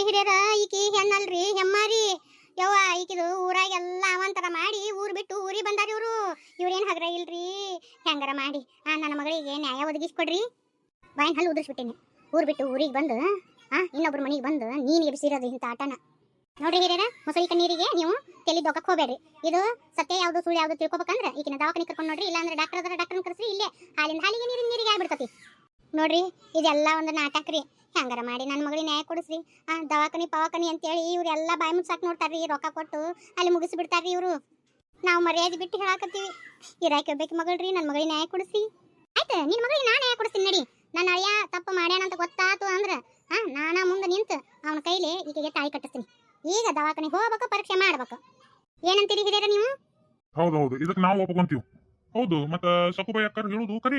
ನೋಡ್ರಿ ಹಿರಿಯರ, ಈಕಿ ಹೆಣ್ಣಲ್ರಿ, ಹೆಮ್ಮಾರಿ. ಯವ್ವ, ಈಕಿದು ಊರಾಗೆಲ್ಲ ಅವಂತರ ಮಾಡಿ ಊರ್ ಬಿಟ್ಟು ಊರಿಗೆ ಬಂದಾರ ಇವ್ರು. ಇವ್ರೇನ್ ಹಗ್ರ ಇಲ್ರಿ? ಹೆಂಗಾರ ಮಾಡಿ? ಆ, ನನ್ನ ಮಗಳಿಗೆ ನ್ಯಾಯ ಒದಗಿಸ್ಕೊಡ್ರಿ. ಬಾಯಿನ ಹಲ್ಲು ಉದುರಿಸ್ಬಿಟ್ಟೇನೆ. ಊರ್ ಬಿಟ್ಟು ಊರಿಗೆ ಬಂದು, ಆ, ಇನ್ನೊಬ್ರ ಮನೆಗೆ ಬಂದು ನೀನ್ ಎಬ್ಸಿರೋದು ಇಂಥ ಆಟನ. ನೋಡ್ರಿ ಹಿರಿಯರ, ಮೊಸಳಿ ಕಣ್ಣೀರಿಗೆ ನೀವು ತೆಲಿ ದೊಕ್ಕಕ್ಕೆ ಹೋಗ್ಬೇಡ್ರಿ. ಇದು ಸತ್ಯ ಯಾವ್ದು ಸುಳ್ಳು ಯಾವುದು ತಿಳ್ಕೊಬೇಕಂದ್ರೆ ಈಗಿನ ದವಾಖಾನೆ ಕರ್ಕೊಂಡು ನೋಡ್ರಿ, ಇಲ್ಲಾಂದ್ರೆ ಡಾಕ್ಟರ್ ಅದರ ಡಾಕ್ಟರ್ ಕರೆಸ್ರಿ, ಇಲ್ಲೇ ಹಾಲಿನ ಹಾಲಿಗೆ ನೀರಿನ ನೀರಿಗೆ ಆಗ್ಬಿಡ್ತತಿ. ನೋಡ್ರಿ, ಇದೆಲ್ಲ ಒಂದು ನಾಟಕ ರೀ ಹೆಂಗಾರ ಮಾಡಿ ನನ್ನ ಮಗಳಿಗೆ ನ್ಯಾಯ ಕೊಡಿಸ್ರಿ. ಆ, ದವಾಖಾನಿ, ಪವಾಖಾನಿ ಅಂತೇಳಿ ಇವರೆಲ್ಲ ಬಾಯಿ ಮುಚ್ಚಾಕ್ ನೋಡ್ತಾರ್ರಿ, ರೊಕ್ಕ ಕೊಟ್ಟು ಅಲ್ಲಿ ಮುಗಿಸ್ಬಿಡ್ತಾರ್ರಿ ಇವರು. ನಾವು ಮರ್ಯಾದೆ ಬಿಟ್ಟು ಹೇಳಾಕತ್ತೀವಿ. ಇರಾಕಿ ಒಬ್ಬಾಕಿ ಮಗಳ್ರಿ ನನ್ನ ಮಗಳಿಗೆ ನ್ಯಾಯ ಕೊಡಿಸಿ ಆಯ್ತು ನಿನ್ನ ಮಗಳಿಗೆ ನಾ ನ್ಯಾಯ ಕೊಡಿಸ್ತೀನಿ ನಡಿ. ನನ್ನ ಅಳಿಯ ತಪ್ಪು ಮಾಡ್ಯಾನ ಅಂತ ಗೊತ್ತಾತು ಅಂದ್ರೆ ಹಾಂ ನಾನ ಮುಂದೆ ನಿಂತು ಅವನ ಕೈಲಿ ಈಕೆಗೆ ತಾಯಿ ಕಟ್ಟಿಸ್ತೀನಿ. ಈಗ ದವಾಖಾನೆ ಹೋಗ್ಬೇಕು, ಪರೀಕ್ಷೆ ಮಾಡ್ಬೇಕು. ಏನಂತೀರಿ ಹಿರಿಯರ ನೀವು? ಹೌದೌದು ಇದಕ್ಕೆ ನಾವು ಒಪ್ಕೊಂತೀವಿ. ಹೌದು, ಮತ್ತೆ ಸಕುಬಾಯಿ ಅಕ್ಕರ್ ಹೇಳುದು ಕರೆ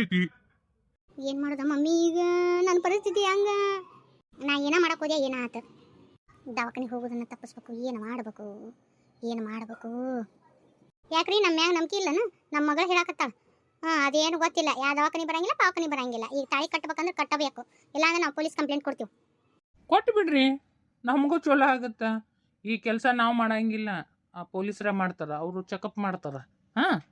ಏನ್ ಮಾಡೋದ? ಮಮ್ಮಿ, ಈಗ ನನ್ನ ಪರಿಸ್ಥಿತಿ ಹಂಗೆ. ನಾ ಏನ ಮಾಡಕ್ ಹೋದೆ, ಏನ ಆತ? ದವಾಖಾನಿಗೆ ಹೋಗೋದನ್ನ ತಪ್ಪಿಸ್ಬೇಕು, ಏನು ಮಾಡಬೇಕು? ಏನು ಮಾಡಬೇಕು? ಯಾಕ್ರಿ ನಮ್ಮ ಮ್ಯಾಗ ನಂಬಿಕೆ ಇಲ್ಲನ? ನಮ್ಮ ಮಗಳು ಹೇಳಾಕತ್ತಾಳ. ಹಾಂ, ಅದೇನು ಗೊತ್ತಿಲ್ಲ. ಯಾವ ದವಾಖಾನೆ ಬರಂಗಿಲ್ಲ ಪಾವಕನಿ ಬರಂಗಿಲ್ಲ. ಈಗ ತಾಳಿ ಕಟ್ಟಬೇಕಂದ್ರೆ ಕಟ್ಟಬೇಕು. ಇಲ್ಲಾಂದ್ರೆ ನಾವು ಪೊಲೀಸ್ ಕಂಪ್ಲೇಂಟ್ ಕೊಡ್ತೀವಿ. ಕೊಟ್ಟು ಬಿಡ್ರಿ. ನಮಗೂ ಚಲೋ ಆಗುತ್ತೆ. ಈ ಕೆಲಸ ನಾವು ಮಾಡಂಗಿಲ್ಲ. ಆ ಪೊಲೀಸರ ಮಾಡ್ತಾರ, ಅವರು ಚೆಕಪ್ ಮಾಡ್ತಾರೆ. ಹಾಂ?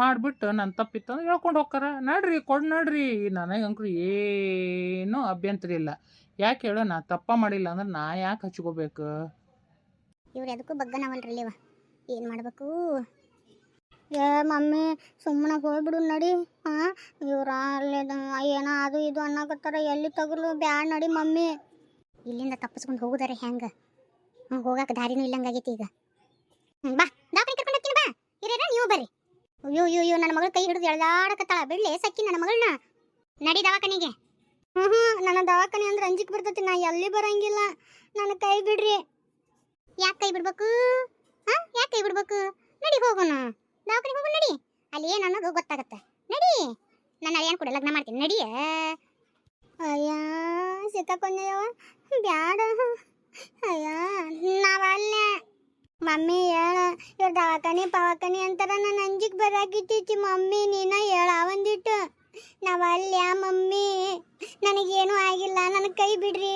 ಮಾಡಿಬಿಟ್ಟು ನನ್ನ ತಪ್ಪಿತ್ತು ಅಂದ್ರೆ ಹೇಳ್ಕೊಂಡು ಹೋಗ್ತಾರ. ನಡ್ರಿ, ಕೊಡ್ ನಡ್ರಿ. ಅಂಕು ಏನೂ ಅಭ್ಯಂತರ ಇಲ್ಲ. ಯಾಕೆ ಹೇಳೋ, ನಾ ತಪ್ಪ ಮಾಡಿಲ್ಲ ಅಂದ್ರೆ ನಾ ಯಾಕೆ ಹಚ್ಕೋಬೇಕು? ಇವ್ರು ಅದಕ್ಕೂ ಬಗ್ಗನವಲ್ರಿ ಇವ ಏನು ಮಾಡಬೇಕು? ಏ ಮಮ್ಮಿ ಸುಮ್ಮನೆ ಹೋಗ್ಬಿಡು ನಡಿ. ಹಾಂ ಇವ್ರ ಅಲ್ಲೇದ ಏನೋ ಅದು ಇದು ಅನ್ನಕತ್ತಾರ. ಎಲ್ಲಿ ತಗಲು? ಬ್ಯಾಡ ನಡಿ ಮಮ್ಮಿ. ಇಲ್ಲಿಂದ ತಪ್ಪಿಸ್ಕೊಂಡು ಹೋಗುದಾರೆ ಹೆಂಗೆ? ಹೋಗಕ್ಕೆ ದಾರಿನೂ ಇಲ್ಲಂಗಾಗೈತಿ ಈಗ. ಬಾ. ದಾಪಿ ಕರ್ಕೊಂಡು ಹೋಗ್ತೀನಿ, ಬಾ. ಇರೇನ, ನೀವು ಬರ್ರಿ. ಅಯ್ಯೋ ಅಯ್ಯೋ ಅಯ್ಯೋ, ನನ್ನ ಮಗಳ ಕೈ ಹಿಡಿದು ಎಳ್ದಾಡಕತ್ತಾಳ. ಬಿಡ್ಲೆ, ಸಕ್ಕಿ ನನ್ನ ಮಗಳನ್ನ. ನಡಿ ದವಾಖಾನಿಗೆ. ಹ್ಞೂ ನನ್ನ ದವಾಖಾನೆ ಅಂದ್ರೆ ಅಂಜಿಕ್ ಬರ್ತೈತಿ ನಾ ಎಲ್ಲಿ ಬರಂಗಿಲ್ಲ. ನನ್ನ ಕೈ ಬಿಡ್ರಿ. ಯಾಕೆ ಕೈ ಬಿಡ್ಬೇಕು? ಹಾ? ಯಾಕೆ ಕೈ ಬಿಡ್ಬೇಕು? ನಡಿ ಹೋಗೋಣ. ದವಾಖಾನೆ ಹೋಗೋಣ, ನಡಿ. ಅಲ್ಲಿ ಏನು ಅನ್ನೋದು ಗೊತ್ತಾಗತ್ತೆ. ನಡಿ. ನನ್ನ ಅಳಿಯನ್ ಕೂಡ ಲಗ್ನ ಮಾಡ್ತೀನಿ. ನಡಿಯ ಅಯ್ಯ ಸಿಕ್ಕಾಕೊಂಡೆಯವ ಬ್ಯಾಡ. ಅಯ್ಯ, ನಾವಲ್ಲ. ಮಮ್ಮಿ ಹೇಳ, ಇವ್ರ ದವಾಖಾನೆ, ಪವಾಖಾನೆ ಅಂತಾರ ನನ್ನ ಅಂಜಿಗೆ ಬರಾಕಿತ್ತೈತಿ ಮಮ್ಮಿ, ನೀನ ಹೇಳ ಒಂದಿಟ್ಟು. ನಾವಲ್ಯ ಮಮ್ಮಿ? ನನಗೇನು ಆಗಿಲ್ಲ, ನನ್ನ ಕೈ ಬಿಡ್ರಿ.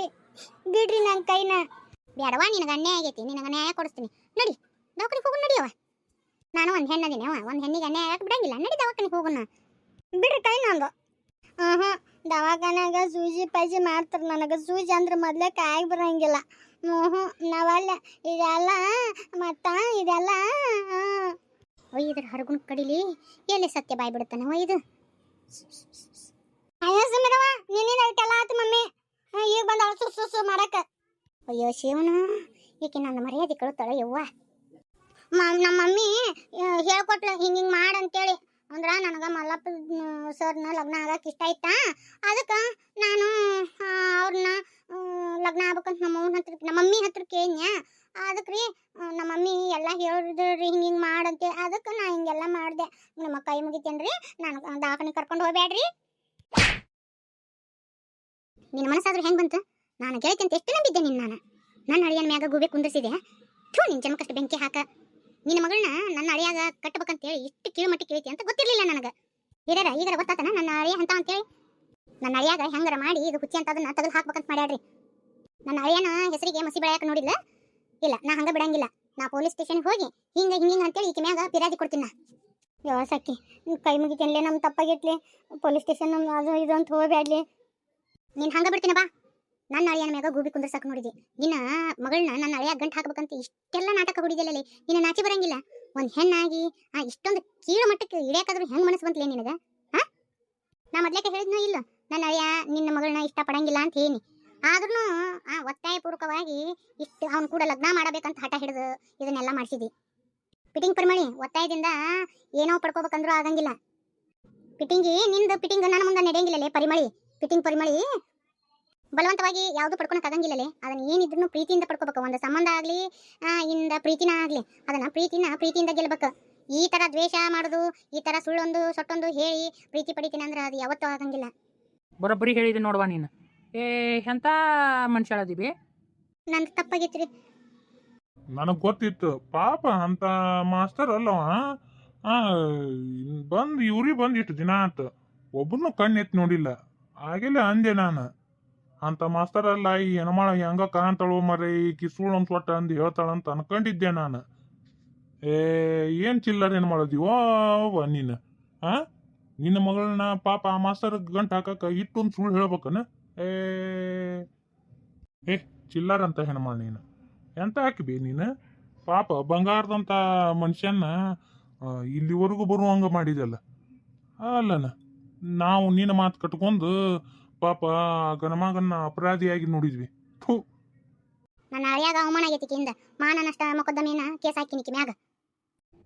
ಬಿಡ್ರಿ ನನ್ನ ಕೈನ. ಬೇಡವಾ ನಿನಗೆ ಅನ್ಯಾಯ ಆಗೈತಿ, ನಿನಗೆ ನ್ಯಾಯ ಕೊಡಿಸ್ತೀನಿ. ನಡಿ, ದವಾಖಾನಿಗೆ ಹೋಗೋಣ ನಡಿಯವ ನಾನು ಒಂದು ಹೆಣ್ಣದಿನಿ ಅವ ಒಂದು ಹೆಣ್ಣಿಗೆ ಅನ್ಯಾಯ ಆಗಕ್ಕೆ ಬಿಡಂಗಿಲ್ಲ. ನಡಿ ದವಾಖಾನಿಗೆ ಹೋಗೋಣ ಬಿಡ್ರಿ ಕೈ ನಂದು. ಹಾಂ ಹಾಂ ಸೂಜಿ ಪೈಜಿ ಮಾಡ್ತಾರೆ ನನಗೆ. ಸೂಜಿ ಅಂದ್ರೆ ಮೊದಲೇ ಕಾಯಿ ಬರಂಗಿಲ್ಲ. ಹ್ಞೂ ನಾವಲ್ಲ, ಇದೆಲ್ಲ, ಮತ್ತ ಇದೆಲ್ಲ ಒಯ್ದ್ರ ಹರಗುನ್ ಕಡಿಲಿ, ಎಲ್ಲಿ ಸತ್ಯ ಬಾಯ್ ಬಿಡುತ್ತಾನೆ ಒಯ್ದು? ಅಯ್ಯೋ ಸುಮ್ಮನವ ನಿನ್ನಿಂದ ಅದಕ್ಕೆಲ್ಲ ಆತು ಮಮ್ಮಿ. ಈಗ ಬಂದ ಸುಸು ಸು ಮಾಡಕ್ಕೆ ಅಯ್ಯೋ, ಶಿವನ, ಈಕೆ ನನ್ನ ಮರ್ಯಾದೆ ಕಳುತ್ತಾಳೆ ಯವ್ವ. ನಮ್ಮ ಮಮ್ಮಿ ಹೇಳ್ಕೊಟ್ಲು, ಹಿಂಗೆ ಹಿಂಗೆ ಮಾಡಂತೇಳಿ ಅಂದ್ರೆ ನನಗೆ ಮಲ್ಲಪ್ಪ ಸರ್ನ ಲಗ್ನ ಆಗಕ್ಕೆ ಇಷ್ಟ ಆಯ್ತಾ? ಅದಕ್ಕೆ ನಾನು ಅವ್ರನ್ನ ಲಗ್ನ ಆಗ್ಬೇಕಂತ ನಮ್ಮ ಅವ್ನ ಹತ್ರ ಕೇಳ್ನ್ಯ? ಅದಕ್ಕೆ ರೀ ನಮ್ಮ ಮಮ್ಮಿ ಎಲ್ಲ ಹೇಳಿದ್ರಿ ಹಿಂಗೆ ಹಿಂಗೆ ಮಾಡಂತೇಳಿ ಅದಕ್ಕೆ ನಾ ಹಿಂಗೆಲ್ಲ ಮಾಡಿದೆ. ನಮ್ಮ ಕೈ ಮುಗಿತೇನ್ರಿ ನಾನು ದವಾಖಾನೆ ಕರ್ಕೊಂಡು ಹೋಗ್ಬೇಡ್ರಿ ನಿನ್ನ ಮನಸ್ಸಾದ್ರೂ ಹೆಂಗೆ ಬಂತು? ನಾನು ಗೆಳತಿ ಎಷ್ಟು ನಂಬಿದ್ದೆ ನಿನ್ನ ನಾನು. ನನ್ನ ಅಳಿಯನ ಮ್ಯಾಗ ಗೂಬೆ ಕುಂದಿಸಿದೆ ಥೂ ನಿನ್ನ ಜನ್ಮಕ್ಕಷ್ಟು ಬೆಂಕಿ ಹಾಕ. ನಿನ್ನ ಮಗಳನ್ನ ನನ್ನ ಅಳಿಯಾಗ ಕಟ್ಟಬೇಕಂತೇಳಿ ಇಷ್ಟು ಕೀಳುಮಟ್ಟಿ ಕೇಳ್ತಿ ಅಂತ ಗೊತ್ತಿರಲಿಲ್ಲ ನನಗೆ. ಹಿರಿಯರ, ಈಗಾರ ಗೊತ್ತಾತನ ನನ್ನ ಅಳಿಯ ಅಂತ ಅಂತೇಳಿ? ನನ್ನ ಅಳಿಯಾಗ ಹೆಂಗಾರ ಮಾಡಿ, ಇದು ಹುಚ್ಚಿ ಅಂತ ಅದನ್ನ ತೆಗೆದು ಹಾಕ್ಬೇಕಂತ ಮಾಡ್ಯಾಡ್ರಿ. ನನ್ನ ಅಳಿಯನ ಹೆಸರಿಗೆ ಮಸಿ ಬೆಳೆಯಕ್ಕೆ ನೋಡಿಲ್ಲ? ಇಲ್ಲ, ನಾ ಹಂಗ ಬಿಡಂಗಿಲ್ಲ. ನಾ ಪೊಲೀಸ್ ಸ್ಟೇಷನ್ಗೆ ಹೋಗಿ ಹಿಂಗ ಹಿಂಗ ಅಂತೇಳಿ ಈಕೆ ಮ್ಯಾಗ ಫಿರಾದಿ ಕೊಡ್ತೀನಿ ನಾ. ಯಾವ ಸಾಕಿ ಕೈ ಮುಗಿತೇನ್ಲೆ ನಮ್ಮ ತಪ್ಪಾಗಿಟ್ಲಿ ಪೊಲೀಸ್ ಸ್ಟೇಷನ್ ಅದು ಇದು ಅಂತ ಹೋಗ್ಬೇಡ್ಲಿ? ನೀನು ಹಂಗ ಬಿಡ್ತೀನಿ ಬಾ ನನ್ನ ಅಳಿಯನ ಮ್ಯಾಗ ಗೂಬಿ ಕುಂದ್ರಸಕ್ ನೋಡಿದೆ. ನಿನ್ನ ಮಗಳನ್ನ ನನ್ನ ಅಳಿಯ ಗಂಟು ಹಾಕ್ಬೇಕಂತ ಇಷ್ಟೆಲ್ಲ ನಾಟಕ ಹೊಡಿದಿಲ್ಲಲ್ಲಿ ನಿನ್ನ ನಾಚಿ ಬರಂಗಿಲ್ಲ. ಒಂದ್ ಹೆಣ್ಣಾಗಿ, ಆ ಇಷ್ಟೊಂದು ಕೀಳು ಮಟ್ಟಕ್ಕೆ ಇಳಿಯಾಕಾದ್ರೂ ಹೆಂಗ್ ಮನಸ್ಸು ಬಂತಲೇ ನಿನಗ? ಹಾ? ನಾ ಮೊದ್ಲೇಕ ಹೇಳಿದ್ನೋ ಇಲ್ಲ? ನನ್ನ ಅಳಿಯ ನಿನ್ನ ಮಗಳನ್ನ ಇಷ್ಟ ಪಡಂಗಿಲ್ಲ ಅಂತ ಹೇಳಿ. ಆದ್ರೂ ಆ ಒತ್ತಾಯ ಪೂರ್ವಕವಾಗಿ ಇಷ್ಟು ಅವ್ನ ಕೂಡ ಲಗ್ನ ಮಾಡಬೇಕಂತ ಹಠ ಹಿಡಿದು ಇದನ್ನೆಲ್ಲ ಮಾಡಿಸಿದಿ ಪಿಟಿಂಗ್ ಪರಿಮಳಿ, ಒತ್ತಾಯದಿಂದ ಏನೋ ಪಡ್ಕೋಬೇಕಂದ್ರೂ ಆಗಂಗಿಲ್ಲ. ಪಿಟಿಂಗಿ ನಿಂದು ಪಿಟಿಂಗ್ ನನ್ನ ಮುಂದೆ ನಡೆಯಂಗಿಲ್ಲಲೇ ಪರಿಮಳಿ. ಪಿಟಿಂಗ್ ಪರಿಮಳಿ ಬಲವಂತವಾಗಿ ಯಾವುದು ಪಡ್ಕೊಳಕ್ ಆಗಂಗಿಲ್ಲಲೇ. ಅದನ್ನ ಏನಿದ್ರು ಪ್ರೀತಿಯಿಂದ ಪಡ್ಕೋಬೇಕು. ಒಂದು ಸಂಬಂಧ ಆಗ್ಲಿ ಇಂದ ಪ್ರೀತಿನ ಆಗ್ಲಿ. ಅದನ್ನ ಪ್ರೀತಿನ ಪ್ರೀತಿಯಿಂದ ಗೆಲ್ಬೇಕು. ಈ ತರ ದ್ವೇಷ ಮಾಡುದು, ಈ ತರ ಸುಳ್ಳೊಂದು, ಸೊಟ್ಟೊಂದು ಹೇಳಿ ಪ್ರೀತಿ ಪಡಿತೀನಿ ಅಂದ್ರೆ ಅದು ಯಾವತ್ತೂ ಆಗಂಗಿಲ್ಲ. ಬರೋಬ್ಬರಿ ಹೇಳಿದೆ ನೋಡುವ ನೀನು. ಏ ಎಂಥ ಮನುಷ್ಯಳದಿವಿ? ನಂದು ತಪ್ಪಾಗಿತ್ರಿ. ನನಗ್ ಗೊತ್ತಿತ್ತು. ಪಾಪ ಅಂತ ಮಾಸ್ತರ್ ಅಲ್ಲವ ಆ ಬಂದ್ ಇವ್ರಿ ಬಂದ್ ಇಷ್ಟು ದಿನ ಆತ. ಒಬ್ಬನು ಕಣ್ಣೆತ್ ನೋಡಿಲ್ಲ. ಆಗಿಲ್ಲ ಅಂದೆ ನಾನು. ಅಂತ ಮಾಸ್ತರ್ ಅಲ್ಲ ಈ ಹೆಣ್ಮಾಳ ಹೆಂಗ ಕಾಣ್ತಾಳು ಮರೆ ಈಕಿ ಸುಳ್ಳು ಅಂತ ಒಟ್ಟ ಹೇಳ್ತಾಳ ಅಂತ ಅನ್ಕೊಂಡಿದ್ದೆ ನಾನು. ಏ ಏನ್ ಚಿಲ್ಲರ್ ಏನ್ ಮಾಡೋದಿವ ನೀನು. ಆ? ನಿನ್ನ ಮಗಳನ್ನ ಪಾಪ ಆ ಮಾಸ್ತರ್ ಗಂಟ್ ಹಾಕಕ್ಕ ಇಟ್ಟೊಂದು ಸುಳ್ಳು ಹೇಳ್ಬೇಕನ? ಏ ಏ ಚಿಲ್ಲರ್ ಅಂತ ಹೆಣ್ಮಾಳ ನೀನು. ಎಂತ ಹಾಕಿಬಿ ನೀನು? ಪಾಪ ಬಂಗಾರದಂಥ ಮನುಷ್ಯನ್ನ ಇಲ್ಲಿವರೆಗೂ ಇಲ್ಲಿವರೆಗೂ ಬರುವಂಗೆ ಮಾಡಿದಲ್ಲ. ಅಲ್ಲನ ನಾವು ನಿನ್ನ ಮಾತು ಕಟ್ಕೊಂಡು ಪಾಪ ಗಣಮಗನ್ನ ಅಪರಾಧಿಯಾಗಿ ನೋಡಿದ್ವಿ. ಥೂ. ನನ್ನ ಅಳಿಯಾಗ ಅವಮಾನ ಆಗೈತಿ ಕಿಂದ. ಮಾನ ನಷ್ಟ ಮೊಕದ್ದಮೇನ ಕೇಸ್ ಹಾಕಿನಿಕಿ ಮ್ಯಾಗ.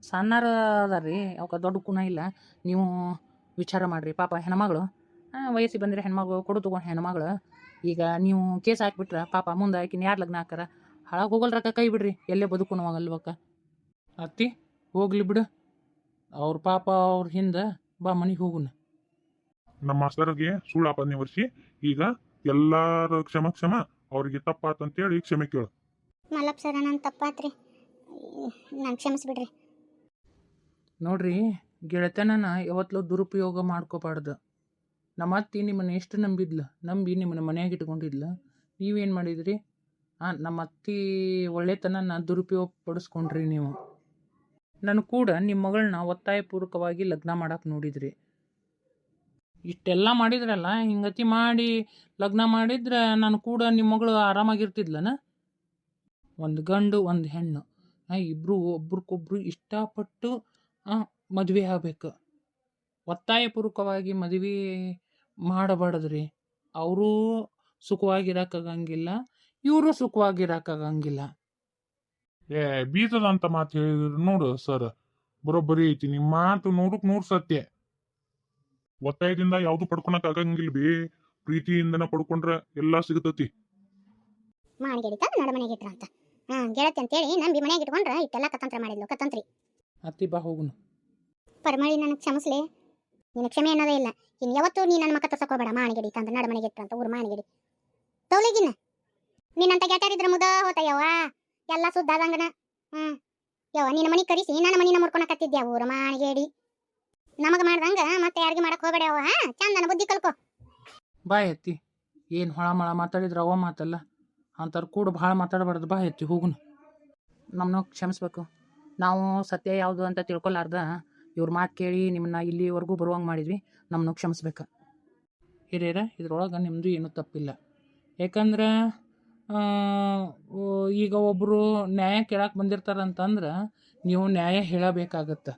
ಸಣ್ಣರ ಅದಾರ್ರಿ ಅವಕ್ಕೆ ದೊಡ್ಡ ಕುಣ ಇಲ್ಲ. ನೀವು ವಿಚಾರ ಮಾಡಿರಿ ಪಾಪ ಹೆಣ್ಮಗಳು. ವಯಸ್ಸಿಗೆ ಬಂದರೆ ಹೆಣ್ಮಗಳು ಕೊಡು ತಗೊಂಡು ಹೆಣ್ಮಗಳು. ಈಗ ನೀವು ಕೇಸ್ ಹಾಕಿಬಿಟ್ರೆ ಪಾಪ ಮುಂದೆ ಆಕಿನ ಯಾರು ಲಗ್ನ ಹಾಕಾರ ಹಾಳಾಗಿ ಹೋಗಲ್ರಕ್ಕ ಕೈ ಬಿಡ್ರಿ ಎಲ್ಲೇ ಬದುಕುನವಾಗಲ್ವಕ್ಕ. ಅತ್ತಿ ಹೋಗ್ಲಿ ಬಿಡು. ಅವ್ರ ಪಾಪ ಅವ್ರ ಹಿಂದೆ ಬಾ ಮನೆಗೆ ಹೋಗುನ. ನಮ್ಮ ಮಾಸ್ತರ್ಗೆ ಸುಳ್ಳು ಆಪಾದನೆ ವರ್ಷಿ ಈಗ ಎಲ್ಲಾರ ಕ್ಷಮ ಕ್ಷಮ ಅವ್ರಿಗೆ ಹೇಳಿ ಕ್ಷಮೆ ಕೇಳು. ಮಲ್ಲಪ್ಪ ಸರ ನನ್ನ ತಪ್ಪಾತ್ರಿ. ನಾನು ಕ್ಷಮಿಸ್ಬಿಡ್ರಿ. ನೋಡ್ರಿ ಗೆಳೆತನನ ಯಾವತ್ತಲೂ ದುರುಪಯೋಗ ಮಾಡ್ಕೋಬಾರ್ದು. ನಮ್ಮ ಅತ್ತಿ ನಿಮ್ಮನ್ನು ಎಷ್ಟು ನಂಬಿದ್ಲು? ನಂಬಿ ನಿಮ್ಮನ್ನ ಮನ್ಯಾಗ ಇಟ್ಕೊಂಡಿದ್ಲು. ನೀವೇನು ಮಾಡಿದ್ರಿ? ಹಾಂ ನಮ್ಮ ಅತ್ತಿ ಒಳ್ಳೆತನನ ದುರುಪಯೋಗ ಪಡಿಸ್ಕೊಂಡ್ರಿ ನೀವು. ನಾನು ಕೂಡ ನಿಮ್ಮ ಮಗಳನ್ನ ಒತ್ತಾಯಪೂರ್ವಕವಾಗಿ ಲಗ್ನ ಮಾಡಕ್ಕೆ ನೋಡಿದ್ರಿ. ಇಷ್ಟೆಲ್ಲ ಮಾಡಿದ್ರಲ್ಲ, ಹಿಂಗತಿ ಮಾಡಿ ಲಗ್ನ ಮಾಡಿದ್ರೆ ನಾನು ಕೂಡ ನಿಮ್ಮ ಮಗಳು ಆರಾಮಾಗಿರ್ತಿದ್ಲನ? ಒಂದು ಗಂಡು, ಒಂದು ಹೆಣ್ಣು. ಇಬ್ಬರು ಒಬ್ರಿಗೊಬ್ರು ಇಷ್ಟಪಟ್ಟು ಮದುವೆ ಆಗ್ಬೇಕು. ಒತ್ತಾಯಪೂರ್ವಕವಾಗಿ ಮದುವೆ ಮಾಡಬಾರ್ದ್ರಿ. ಅವರು ಸುಖವಾಗಿರಕ್ಕಾಗಂಗಿಲ್ಲ ಇವರು ಸುಖವಾಗಿರಕ್ಕಾಗಂಗಿಲ್ಲ. ಏ ಬೀತದಂತ ಅಂತ ಮಾತು ಹೇಳಿದ್ರು ನೋಡು ಸರ್. ಬರೋಬ್ಬರಿ ಐತಿ ನಿಮ್ಮ ಮಾತು ನೂರಕ್ ನೂರು ಸತ್ಯ. ಒತ್ತಾಯದಿಂದ ಯಾವ್ದು ಪಡ್ಕೊಳಕ್ ಆಗಂಗಿಲ್ಲ ಬಿ. ಪ್ರೀತಿಯಿಂದನ ಪಡ್ಕೊಂಡ್ರ ಎಲ್ಲಾ ಸಿಗತತಿ. ಮಾಣಿಗೆಡಿ ತಂದು ನಡ ಮನೆಗೆ ಇಟ್ರ ಅಂತ. ಹಾಂ ಗೆಳತಿ ಅಂತೇಳಿ ನಂಬಿ ಮನೆಗೆ ಇಟ್ಕೊಂಡ್ರ ಇಟ್ಟೆಲ್ಲ ಕತಂತ್ರ ಮಾಡಿದ್ಲು ಕತಂತ್ರಿ. ಅತ್ತಿ ಬಾ ಹೋಗುನು. ಪರಮಳಿ ನನಗೆ ಕ್ಷಮಿಸ್ಲಿ. ನಿನ್ನ ಕ್ಷಮೆ ಅನ್ನೋದೇ ಇಲ್ಲ. ಇನ್ನು ಯಾವತ್ತೂ ನೀ ನನ್ನ ಮಕ್ಕ ತರ್ಸಕೋಬೇಡ ಮಾಣಿಗೆಡಿ ತಂದು ನಡ ಮನೆಗೆ ಇಟ್ಟು ಅಂತ ಊರು ಮಾಣಿಗೆಡಿ. ತೌಲಿಗಿನ. ನಿನ್ನಂತ ಗೆಟ್ಟಾರಿದ್ರ ಮುದ ಹೋತಯ್ಯವ ಎಲ್ಲ ಸುದ್ದಾದಂಗನ ಹ್ಮ್. ಯವ್ವ, ನಿನ್ನ ಮನೆ ಕರೆಸಿ ನನ್ನ ಮನಿನ ಮುಡ್ಕೊಳಕತ್ತಿದ್ಯಾ ಊರ ಮಾಣಿಗೇಡಿ? ನಮಗೆ ಮಾಡ್ದಂಗ ಮತ್ತೆ ಯಾರಿಗೆ ಮಾಡಕ್ ಹೋಗಬೇಡ ಯವ ಚಂದನ ಬುದ್ಧಿ ಕಲ್ಕೋ. ಬಾಯ್ ಎತ್ತಿ ಏನು ಹೊಳ ಮಳ ಮಾತಾಡಿದ್ರೆ ಅವ ಮಾತಲ್ಲ. ಅಂತಾರ ಕೂಡ ಭಾಳ ಮಾತಾಡಬಾರ್ದು. ಬಾಯ್ ಎತ್ತಿ ಹೋಗುನು. ನಮ್ಮನ್ನ ಕ್ಷಮಿಸ್ಬೇಕು. ನಾವು ಸತ್ಯ ಯಾವುದು ಅಂತ ತಿಳ್ಕೊಲಾರ್ದ. ಇವ್ರ ಮಾತು ಕೇಳಿ ನಿಮ್ಮನ್ನ ಇಲ್ಲಿವರೆಗೂ ಬರುವಂಗೆ ಮಾಡಿದ್ವಿ ನಮ್ಮನ್ನು ಕ್ಷಮಿಸ್ಬೇಕು. ಹಿರಿಯರ, ಇದ್ರೊಳಗೆ ನಿಮ್ಮದು ಏನೂ ತಪ್ಪಿಲ್ಲ. ಯಾಕಂದ್ರೆ ಈಗ ಒಬ್ಬರು ನ್ಯಾಯ ಕೇಳಕ್ಕೆ ಬಂದಿರ್ತಾರಂತಂದ್ರೆ ನೀವು ನ್ಯಾಯ ಹೇಳಬೇಕಾಗತ್ತೆ.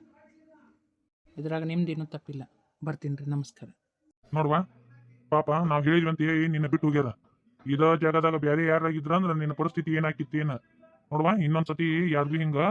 ಇದ್ರಾಗ ನಿಮ್ದು ಏನೂ ತಪ್ಪಿಲ್ಲ. ಬರ್ತೀನಿ ರೀ, ನಮಸ್ಕಾರ. ನೋಡುವ, ಪಾಪ ನಾವು ಹೇಳಿದ್ವಿ ಹೇಳಿ ನಿನ್ನ ಬಿಟ್ಟು ಹೋಗ್ಯದ ಇದ ಜಾಗದಾಗ ಬೇರೆ ಯಾರಾಗಿದ್ರ ಅಂದ್ರೆ ನಿನ್ನ ಪರಿಸ್ಥಿತಿ ಏನಾಕಿತ್ತು ಏನ ನೋಡುವ, ಇನ್ನೊಂದ್ಸತಿ ಯಾರಿಗೂ ಹಿಂಗ